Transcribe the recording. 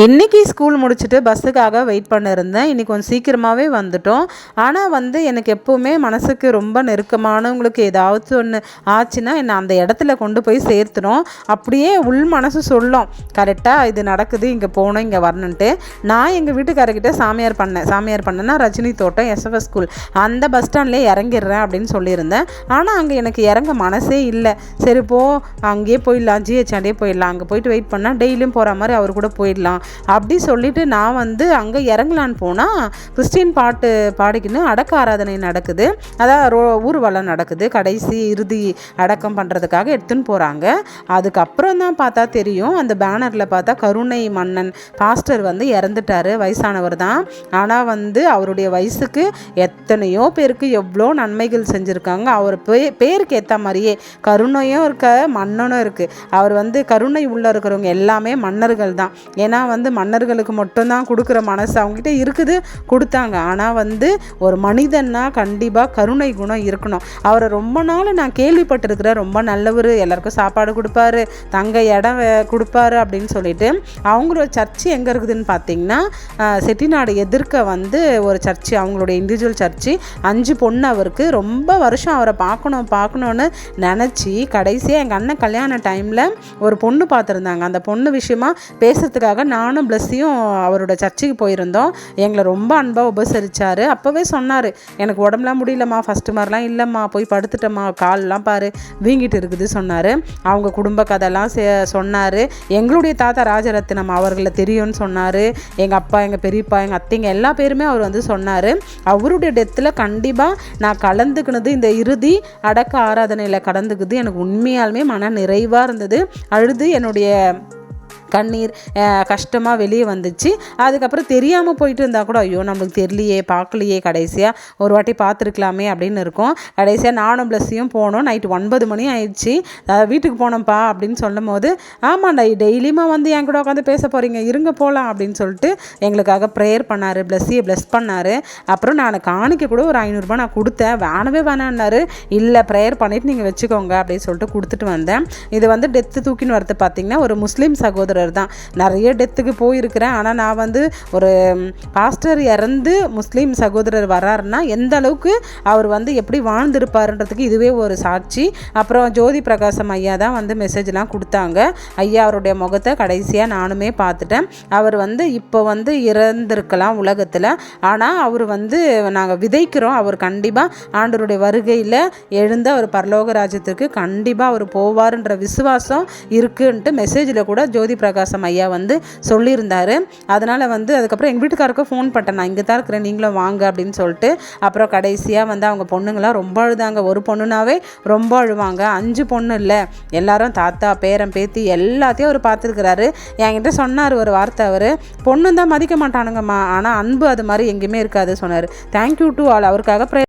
இன்றைக்கி ஸ்கூல் முடிச்சுட்டு பஸ்ஸுக்காக வெயிட் பண்ணியிருந்தேன் இன்றைக்கி கொஞ்சம் சீக்கிரமாகவே வந்துட்டோம். ஆனால் வந்து எனக்கு எப்போவுமே மனசுக்கு ரொம்ப நெருக்கமானவங்களுக்கு ஏதாவது ஒன்று ஆச்சுன்னா என்னை அந்த இடத்துல கொண்டு போய் சேர்த்துடும் அப்படியே உள் மனசு சொல்லும். கரெக்டாக இது நடக்குது இங்கே போகணும் இங்கே வரணுன்ட்டு நான் எங்கள் வீட்டுக்காரர்கிட்ட சாமியார் பண்ணேன். சாமியார் பண்ணேன்னா ரஜினி தோட்டம் எஸ்எஃப்எஸ் ஸ்கூல் அந்த பஸ் ஸ்டாண்ட்லேயே இறங்கிடுறேன் அப்படின்னு சொல்லியிருந்தேன். ஆனால் அங்கே எனக்கு இறங்க மனசே இல்லை. சரி போ அங்கேயே போயிடலாம். ஜிஹெச்ஆண்டே போயிடலாம். அங்கே போயிட்டு வெயிட் பண்ணால் டெய்லியும் போகிற மாதிரி அவர் கூட போயிடலாம். அப்படி சொல்லிட்டு நான் வந்து அங்கே இறங்கலான்னு போனால் கிறிஸ்டின் பாட்டு பாடிக்கின்னு அடக்க ஆராதனை நடக்குது. அதான் ரோ ஊர்வலம் நடக்குது. கடைசி இறுதி அடக்கம் பண்ணுறதுக்காக எடுத்துன்னு போகிறாங்க அதுக்கப்புறம் தான் பார்த்தா தெரியும். அந்த பேனரில் பார்த்தா கருணை மன்னன் பாஸ்டர் வந்து இறந்துட்டார். வயசானவர் தான். ஆனால் வந்து அவருடைய வயசுக்கு எத்தனையோ பேருக்கு எவ்வளோ நன்மைகள் செஞ்சுருக்காங்க. அவர் பே பேருக்கு ஏற்ற மாதிரியே கருணையும் இருக்க மன்னனும் இருக்குது அவர் வந்து கருணை உள்ளே இருக்கிறவங்க எல்லாமே மன்னர்கள் தான். ஏன்னா வந்து மன்னர்களுக்கு மட்டும்தான் கொடுக்குற மனசு அவங்ககிட்ட இருக்குது கொடுத்தாங்க. ஆனால் வந்து ஒரு மனிதன்னா கண்டிப்பாக கருணை குணம் இருக்கணும். அவரை ரொம்ப நாள் நான் கேள்விப்பட்டிருக்கிறேன். ரொம்ப நல்லவர் எல்லாருக்கும் சாப்பாடு கொடுப்பாரு தங்க இடம் கொடுப்பாரு அப்படின்னு சொல்லிட்டு. அவங்களோட சர்ச்சு எங்கே இருக்குதுன்னு பார்த்தீங்கன்னா செட்டிநாடு எதிர்க்க வந்து ஒரு சர்ச்சு அவங்களுடைய இண்டிவிஜுவல் சர்ச்சு. அஞ்சு பொண்ணு அவருக்கு. ரொம்ப வருஷம் அவரை பார்க்கணும் பார்க்கணுன்னு நினச்சி கடைசியாக எங்கள் அண்ணன் கல்யாண டைமில் ஒரு பொண்ணு பார்த்துருந்தாங்க அந்த பொண்ணு விஷயமா பேசுறதுக்காக நானும் பிளஸ்ஸியும் அவரோட சர்ச்சுக்கு போயிருந்தோம். எங்களை ரொம்ப அன்பாக உபசரித்தார் அப்போவே சொன்னார் எனக்கு உடம்புலாம் முடியலம்மா ஃபஸ்ட்டு மாதிரிலாம் இல்லைம்மா போய் படுத்துட்டம்மா கால்லாம் பாரு வீங்கிட்டு இருக்குது சொன்னார். அவங்க குடும்ப கதைலாம் சொன்னார். எங்களுடைய தாத்தா ராஜரத்னம் அவர்களை தெரியும்னு சொன்னார். எங்கள் அப்பா எங்கள் பெரியப்பா எங்கள் அத்தைங்க எல்லா பேருமே அவர் வந்து சொன்னார். அவருடைய டெத்தில் கண்டிப்பாக நான் கலந்துக்கினது இந்த இறுதி அடக்க ஆராதனையில் கலந்துக்குது. எனக்கு உண்மையாலுமே மன நிறைவாக இருந்தது. அழுது என்னுடைய கண்ணீர் கஷ்டமாக வெளியே வந்துச்சு. அதுக்கப்புறம் தெரியாமல் போயிட்டு இருந்தால் கூட ஐயோ நம்மளுக்கு தெரியலையே பார்க்கலையே கடைசியாக ஒரு வாட்டி பார்த்துருக்கலாமே அப்படின்னு இருக்கும். கடைசியாக நானும் ப்ளஸ்ஸையும் போனோம். நைட்டு ஒன்பது மணி ஆயிடுச்சு. வீட்டுக்கு போனோம்ப்பா அப்படின்னு சொல்லும் போது ஆமாண்டா டெய்லியுமா வந்து என் கூட உட்காந்து பேச போகிறீங்க இருங்க போகலாம் அப்படின்னு சொல்லிட்டு எங்களுக்காக ப்ரேயர் பண்ணார் ப்ளஸ்ஸியை ப்ளஸ் பண்ணார். அப்புறம் நான் காணிக்க கூட ஒரு ஐநூறுரூபா நான் கொடுத்தேன். வேணவே வேணான்னாரு. இல்லை ப்ரேயர் பண்ணிவிட்டு நீங்கள் வச்சுக்கோங்க அப்படின்னு சொல்லிட்டு கொடுத்துட்டு வந்தேன். இது வந்து டெத்து தூக்கின்னு வரது பார்த்தீங்கன்னா ஒரு முஸ்லீம் சகோதரர் தான். நிறைய டெத்துக்கு போயிருக்கிறேன். ஆனால் நான் வந்து ஒரு பாஸ்டர் இறந்து முஸ்லீம் சகோதரர் வராருன்னா எந்த அளவுக்கு அவர் வந்து எப்படி வாழ்ந்திருப்பாருன்றதுக்கு இதுவே ஒரு சாட்சி. அப்புறம் ஜோதி பிரகாசம் ஐயா தான் வந்து மெசேஜ்லாம் கொடுத்தாங்க. ஐயா அவருடைய முகத்தை கடைசியாக நானுமே பார்த்துட்டேன். அவர் வந்து இப்போ வந்து இறந்திருக்கலாம் உலகத்தில். ஆனால் அவர் வந்து நாங்கள் விதைக்கிறோம். அவர் கண்டிப்பாக ஆண்டவருடைய வருகையில் எழுந்த அவர் பரலோக ராஜ்யத்திற்கு கண்டிப்பாக அவர் போவாருன்ற விசுவாசம் இருக்குன்ட்டு மெசேஜில் கூட ஜோதி பிரகாஷ் பிரகாசம் ஐயா வந்து சொல்லியிருந்தார். அதனால் வந்து அதுக்கப்புறம் எங்கள் வீட்டுக்காருக்கும் ஃபோன் பண்ணிட்டேன் நான் இங்கே தான் இருக்கிறேன். நீங்களும் வாங்க அப்படின்னு சொல்லிட்டு அப்புறம் கடைசியாக வந்து அவங்க பொண்ணுங்களாம் ரொம்ப அழுதாங்க. ஒரு பொண்ணுனாவே ரொம்ப அழுவாங்க. அஞ்சு பொண்ணு இல்லை. எல்லாரும் தாத்தா பேரன் பேத்தி எல்லாத்தையும் அவர் பார்த்துருக்கிறாரு. என்கிட்ட சொன்னார் ஒரு வார்த்தை அவர். பொண்ணு தான் மதிக்க மாட்டானுங்கம்மா. ஆனால் அன்பு அது மாதிரி எங்கேயுமே இருக்காது சொன்னார். தேங்க்யூ டு ஆல் அவருக்காக ப்ரே